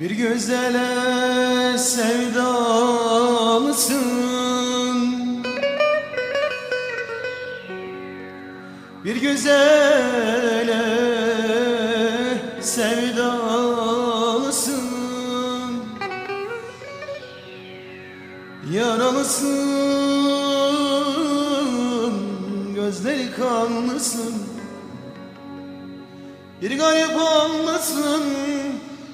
Bir güzele sevdalısın. Bir güzele sevdalısın. Yaralısın Gözleri kanlısın. Bir garip olmasın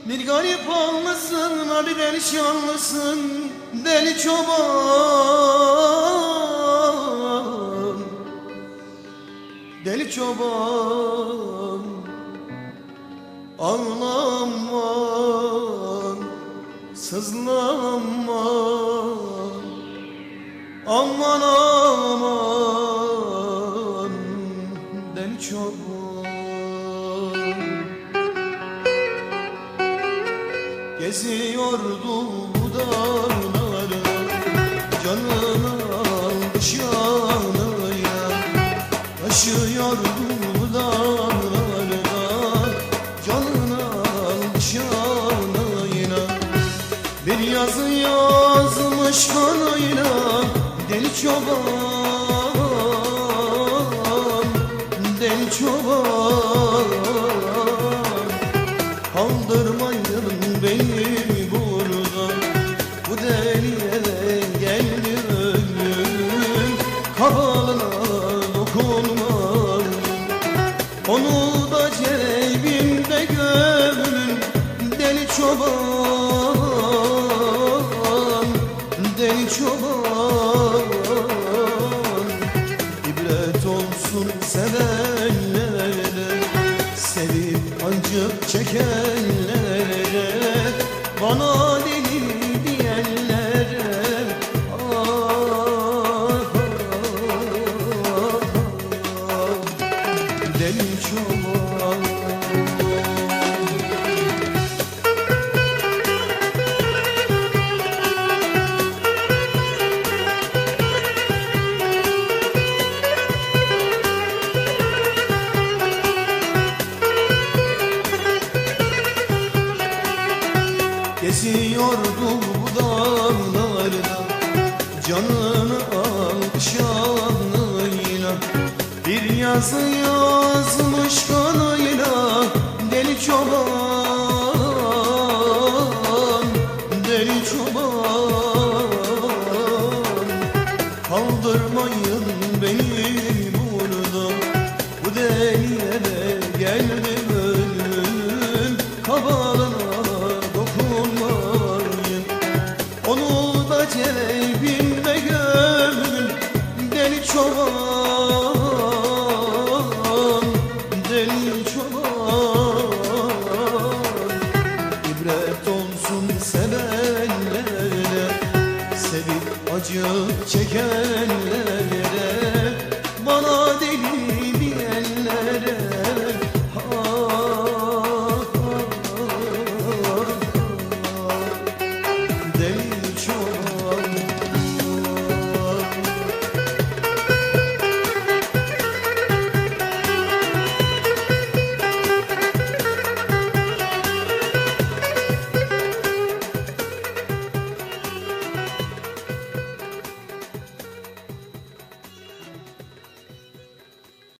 Bir garip olmasın Ha bir deli şanlısın Deli çoban. Deli çoban. Ağlaman Sızlanman. Aman aman. Deli çoban Geziyordu bu dağlarda Canını almış yanıya Taşıyordu bu dağlarda Canını almış yanına. Bir yazı yazmış kanıyla Deli çoban Onu da cebimde gömün Deli çoban Deli çoban. İbret olsun sevenlere Sevip acı çekenlere Bana Geziyordu bu dağlarda Canını almış yanıyla Bir yazı yazmış kanıyla Deli çoban Deli çoban. Kaldırmayın beni acı çekenlere